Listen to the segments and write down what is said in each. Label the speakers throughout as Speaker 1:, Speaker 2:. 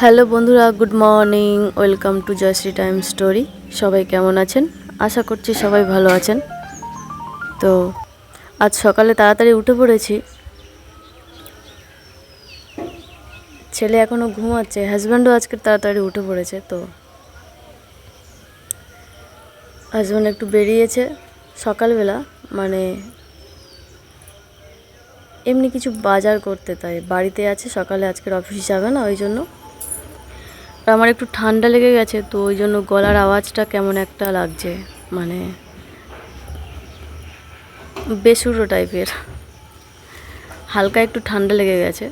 Speaker 1: Hello বন্ধুরা, good morning, welcome to Jayashree time story. সবাই কেমন আছেন? আশা করছি সবাই ভালো আছেন। তো, আজ সকালে তাড়াতাড়ি উঠে পড়েছি। ছেলে এখনও ঘুমাচ্ছে হাজব্যান্ডও আজকে তাড়াতাড়ি উঠে পড়েছে, তো। হাজব্যান্ড একটু বেরিয়েছে সকালবেলা মানে এমনি কিছু বাজার করতে, তাই বাড়িতে আছে, সকালে আজকের অফিস যাবে না, ওই জন্য। আর আমার একটু ঠান্ডা লেগে গেছে, তো ওই জন্য গলার আওয়াজটা কেমন একটা লাগছে মানে বেসুরো টাইপের। হালকা একটু ঠান্ডা লেগে গেছে।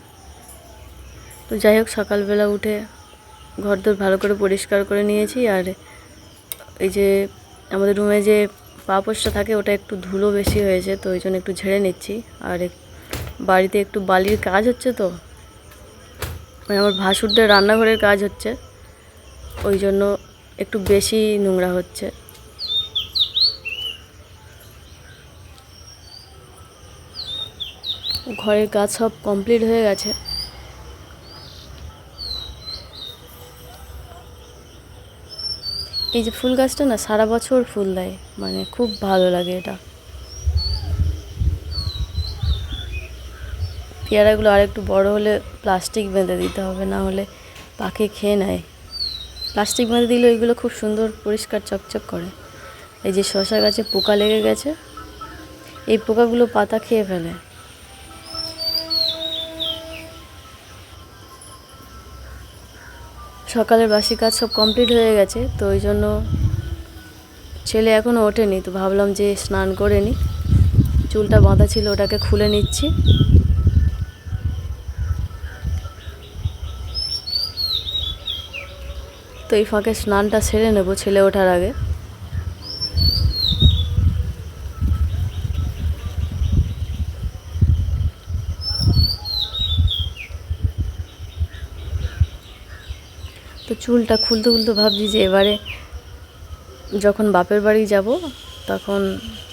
Speaker 1: তো যাই হোক, সকালবেলা উঠে ঘরদোর ভালো করে পরিষ্কার করে নিয়েছি, আর এই যে আমাদের রুমে যে পাপোশটা থাকে, ওটা একটু ধুলো বেশি হয়েছে, তো ওই জন্য একটু ঝেড়ে নিচ্ছি। আর বাড়িতে একটু বালির কাজ হচ্ছে তো মানে আমার ভাসুরদের রান্নাঘরের কাজ হচ্ছে। ওই জন্য একটু বেশি নোংরা হচ্ছে। ঘরের কাজ সব কমপ্লিট হয়ে গেছে। এই যে ফুল গাছটা না, সারা বছর ফুল দেয়। মানে খুব ভালো লাগে এটা। পেয়ারাগুলো আর একটু বড় হলে প্লাস্টিক বেঁধে দিতে হবে, না হলে পাখি খেয়ে নেয়। প্লাস্টিক বেঁধে দিলে ওইগুলো খুব সুন্দর পরিষ্কার চকচক করে। এই যে শশা গাছে পোকা লেগে গেছে, এই পোকাগুলো পাতা খেয়ে ফেলে। সকালের বাসি কাজ সব কমপ্লিট হয়ে গেছে, তো ওই জন্য ছেলে এখনও ওঠেনি, তো ভাবলাম যে স্নান করে নিই। চুলটা বাঁধা ছিল, ওটাকে খুলে নিচ্ছি। তো এই ফাঁকে স্নানটা সেরে নেব ছেলে ওঠার আগে। তো চুলটা খুলতে খুলতে ভাবছি যে এবারে যখন বাপের বাড়ি যাব, তখন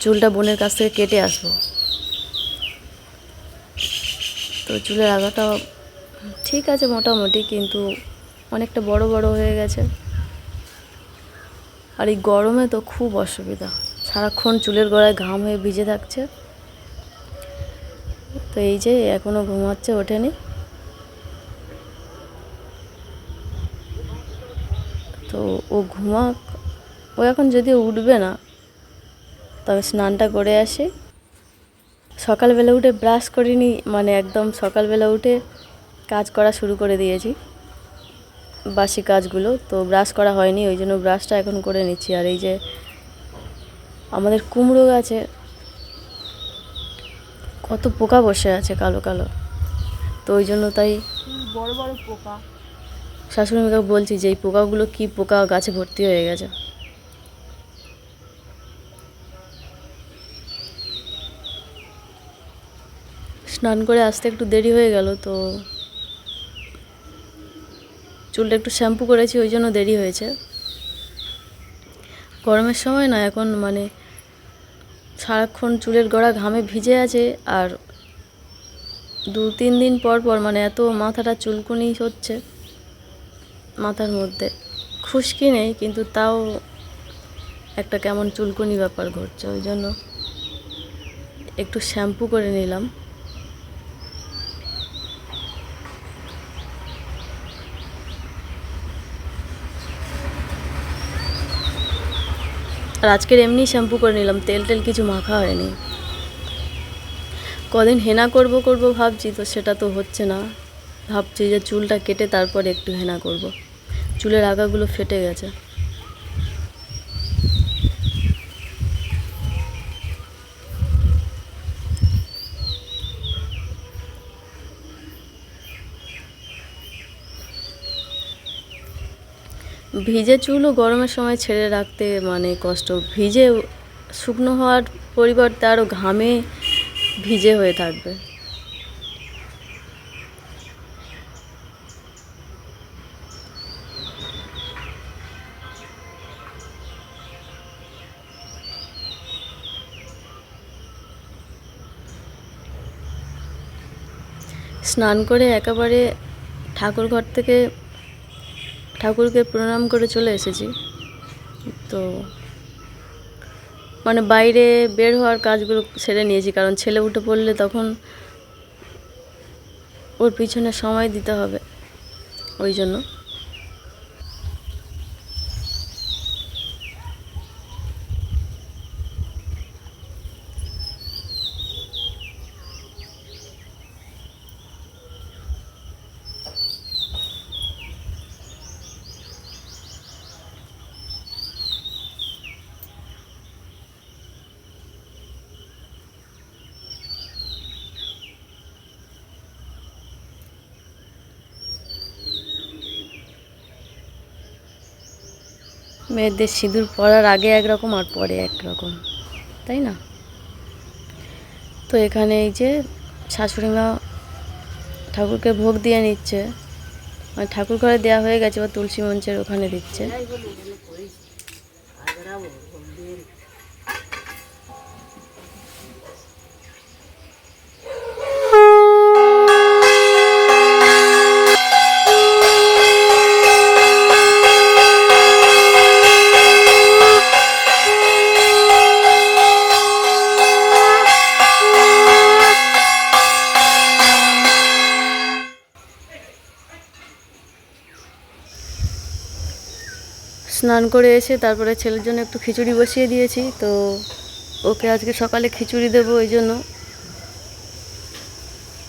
Speaker 1: চুলটা বোনের কাছ থেকে কেটে আসব। তো চুলের আগাটা ঠিক আছে মোটামুটি, কিন্তু অনেকটা বড় বড় হয়ে গেছে। আর এই গরমে তো খুব অসুবিধা। সারাক্ষণ চুলের গোড়ায় ঘাম হয়ে ভিজে থাকছে। তো এই যে এখনও ঘুমাচ্ছে, ওঠেনি। তো ও ঘুমাক। ও এখন যদি উঠবে না, তবে স্নানটা করে আসি। সকালবেলা উঠে ব্রাশ করিনি মানে একদম সকালবেলা উঠে কাজ করা শুরু করে দিয়েছি। বাসি কাজগুলো তো ব্রাশ করা হয়নি ওই জন্য ব্রাশটা এখন করে নিচ্ছি। আর এই যে আমাদের কুমড়ো গাছে কত পোকা বসে আছে কালো কালো। তো ওই জন্য তাই
Speaker 2: বড় বড় পোকা।
Speaker 1: শাশুড়ি বলছি যে এই পোকাগুলো কি পোকা গাছে ভর্তি হয়ে গেছে। স্নান করে আসতে একটু দেরি হয়ে গেল তো চুলটা একটু শ্যাম্পু করেছি, ওই জন্য দেরি হয়েছে। গরমের সময় না, এখন মানে সারাক্ষণ চুলের গোড়া ঘামে ভিজে আছে, আর দু তিন দিন পর পর মানে এত মাথাটা চুলকুনি হচ্ছে মাথার মধ্যে। খুশকি নেই, কিন্তু তাও একটা কেমন চুলকুনি ব্যাপার ঘটছে, ওই জন্য একটু শ্যাম্পু করে নিলাম। আর আজকের এমনি শ্যাম্পু করে নিলাম, তেল টেল কিছু মাখা হয়নি। কদিন হেনা করব করব ভাবছি, তো সেটা তো হচ্ছে না। ভাবছি যে চুলটা কেটে তারপর একটু হেনা করব। চুলের আগাগুলো ফেটে গেছে। ভিজে চুলও গরমের সময় ছেড়ে রাখতে মানে কষ্ট। ভিজে শুকনো হওয়ার পরিবর্তে আরও ঘামে ভিজে হয়ে থাকবে। স্নান করে একেবারে ঠাকুর ঘর থেকে ঠাকুরকে প্রণাম করে চলে এসেছি। তো মানে বাইরে বের হওয়ার কাজগুলো সেরে নিয়েছি, কারণ ছেলে উঠে পড়লে তখন ওর পিছনে সময় দিতে হবে ওই জন্য। মেয়েদের সিঁদুর পরার আগে একরকম আর পরে একরকম, তাই না? তো এখানে এই যে শাশুড়িমা ঠাকুরকে ভোগ দিয়ে নিচ্ছে মানে ঠাকুর ঘরে দেওয়া হয়ে গেছে বা তুলসী মঞ্চের ওখানে দিচ্ছে। স্নান করে এসে তারপরে ছেলের জন্য একটু খিচুড়ি বসিয়ে দিয়েছি, তো ওকে আজকে সকালে খিচুড়ি দেবো ওই জন্য।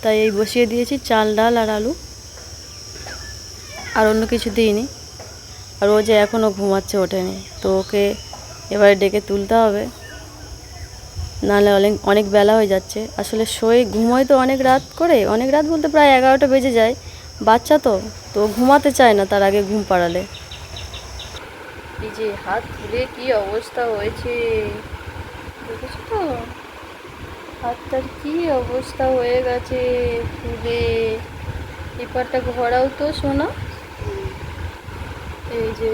Speaker 1: তাই এই বসিয়ে দিয়েছি, চাল, ডাল আর আলু। আর অন্য কিছু দিইনি। আর ও যে এখনও ঘুমাচ্ছে ওঠেনি, তো ওকে এবারে ডেকে তুলতে হবে। নাহলে অনেক অনেক বেলা হয়ে যাচ্ছে। আসলে শোয়ে, ঘুমোয় তো অনেক রাত করে, অনেক রাত বলতে প্রায় এগারোটা বেজে যায়। বাচ্চা তো তো ঘুমাতে চায় না তার আগে ঘুম পাড়ালে। এই যে হাত ফুলে কি অবস্থা হয়েছে? দেখেছ তো? হাতটার কি অবস্থা হয়ে গেছে ফুলে পেপারটা ঘোরাও তো শোনা এই যে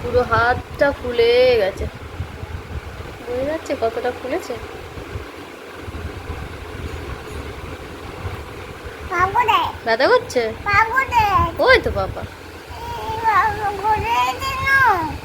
Speaker 1: পুরো হাতটা ফুলে গেছে। বোঝা যাচ্ছে কতটা ফুলেছে? ব্যথা করছে? ওই তো বাবা।
Speaker 2: এই বাবা ঘুরে দিল